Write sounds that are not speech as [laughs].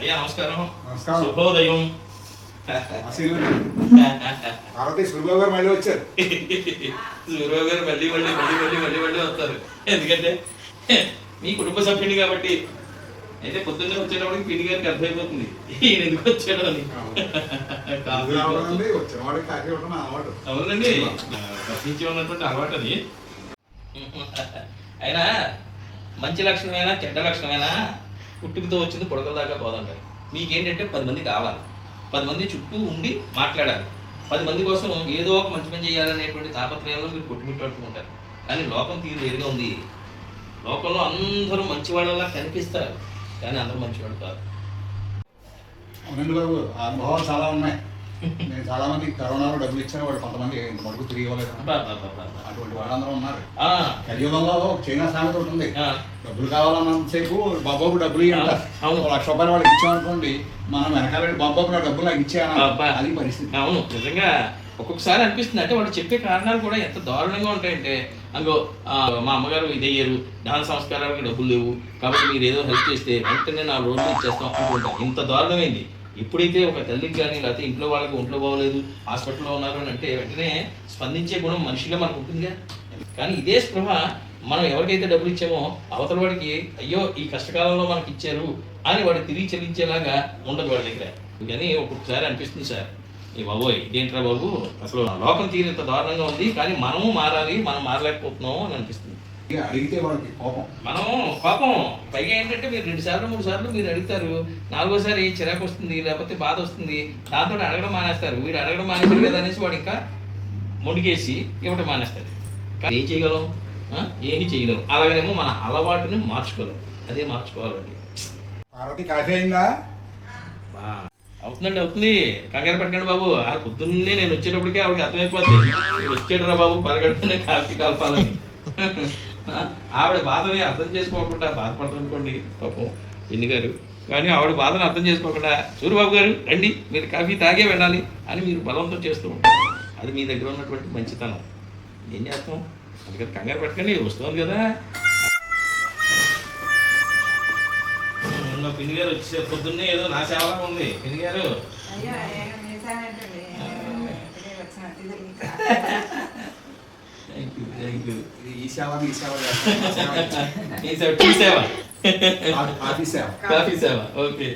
అయ్యా నమస్కారం. నమస్కారం. శుభోదయం. పార్వతి గారు మళ్ళీ వచ్చారు. సూర్యబాబు గారు మళ్ళీ మళ్ళీ మళ్ళీ మళ్ళీ మళ్ళీ మళ్ళీ వస్తారు. ఎందుకంటే మీ కుటుంబ సభ్యుని కాబట్టి అయితే పొద్దున్నే వచ్చేటప్పటికి పిండి గారికి అర్థమైపోతుంది. ఈయన ఎందుకు వచ్చాడు అని. అవునండి. ప్రశ్నించి ఉన్నటువంటి అలవాటు అది. అయినా మంచి లక్షణమైనా చెడ్డ లక్షణమైనా? పుట్టుకతో వచ్చింది పొడకల దాకా పోదంటారు. మీకేంటంటే పది మంది కావాలి. పది మంది చుట్టూ ఉండి మాట్లాడాలి. పది మంది కోసం ఏదో ఒక మంచి పని చేయాలనేటువంటి తాపత్రయంలో మీరు కొట్టుమిట్టాడుకుంటారు. కానీ లోకం తీరు వేరుగా ఉంది. లోకంలో అందరూ మంచివాళ్ళలా కనిపిస్తారు. కానీ అందరూ మంచివాడు కాదు. అవునండి బాబు అనుభవాలు చాలా ఉన్నాయి. నేను చాలా మంది కరోనాలో డబ్బులు ఇచ్చాను వాడు కొంతమంది మటుకు తిరిగి ఇవ్వలేదు. అటువంటి వాళ్ళందరూ ఉన్నారు. ఆ, కలియుగంలో చైనా సామెత ఆ, డబ్బులు కావాలన్నంతసేపు బాబాబు డబ్బులు. ఒక లక్ష రూపాయలు వాళ్ళకి ఇచ్చామనుకోండి మనం వెనకాల వెళ్ళి, బాబాబు నా డబ్బులు నాకు ఇచ్చాను. అది పరిస్థితి. అవును నిజంగా ఒక్కొక్కసారి అనిపిస్తుంది. అంటే వాడు చెప్పే కారణాలు కూడా ఎంత దారుణంగా ఉంటాయంటే ఆ, మా అమ్మగారు ఇదయ్యారు దాన సంస్కారాలకు డబ్బులు లేవు కాబట్టి మీరు ఏదో హెల్ప్ చేస్తే వెంటనే నా రోజులు ఇచ్చేస్తాం అనుకుంటాం ఇంత దారుణమైంది. ఎప్పుడైతే ఒక తల్లికి కానీ లేకపోతే ఇంట్లో వాళ్ళకి ఒంట్లో బాగోలేదు హాస్పిటల్లో ఉన్నారు అని అంటే వెంటనే స్పందించే గుణం మనిషిలో మనకు ఉంటుందిగా కానీ ఇదే స్పృహ మనం ఎవరికైతే డబ్బులు ఇచ్చామో అవతల వాడికి అయ్యో ఈ కష్టకాలంలో మనకి ఇచ్చారు అని వాడు తిరిగి చెల్లించేలాగా ఉండదు వాడి దగ్గర. కానీ ఒక్కొక్కసారి అనిపిస్తుంది సార్. ఈ బాబోయ్ ఇదేంట్రా బాబు? అసలు లోకం తీరు ఇంత దారుణంగా ఉంది కానీ మనము మారాలి మనం మారలేకపోతున్నాము అని అనిపిస్తుంది. అడిగితే వాళ్ళకి కోపం. మనం పాపం పైగా ఏంటంటే మీరు రెండు సార్లు మూడు సార్లు మీరు అడుగుతారు. నాలుగోసారి చిరాకు వస్తుంది లేకపోతే బాధ వస్తుంది. దాంతో అడగడం మానేస్తారు. వీడు అడగడం మానేస్తారు కదా అనేసి వాడు ఇంకా మొండికేసి ఇవ్వటం మానేస్తారు. కానీ ఏం చేయగలం? ఏమీ చేయగలం అలాగనేమో మన అలవాటుని మార్చుకోలేం. అదే మార్చుకోవాలండి. పార్వతి కాఫీ అయిందా? బా, అవుతుందండి అవుతుంది. కంగారు పట్టండి బాబు. ఆ పొద్దున్నే నేను వచ్చేటప్పటికే ఆవిడకి అర్థమైపోతుంది "వీడు వచ్చాడురా బాబు పరగడుతూనే కాఫీ కలపాలని. [laughs] ఆవిడ బాధని అర్థం చేసుకోకుండా బాధపడుతుందనుకోండి పాపం ఎన్ని గారు. కానీ ఆవిడ బాధను అర్థం చేసుకోకుండా సూర్యబాబు గారు రండి మీరు కాఫీ తాగే వెళ్ళాలి అని మీరు బలవంతం చేస్తూ ఉంటారు. అది మీ దగ్గర ఉన్నటువంటి మంచితనం. ఏం చేస్తాం? అందుకని కంగారు పెట్టకండి వస్తుంది కదా. పిన్ని గారు వచ్చే పొద్దున్నే ఏదో నా సేవలా ఉంది. పిన్ని గారు. ఈ సేవ ఈ సేవ ఈ సేవ టీ సేవ కాఫీ సేవ కాఫీ సేవ ఓకే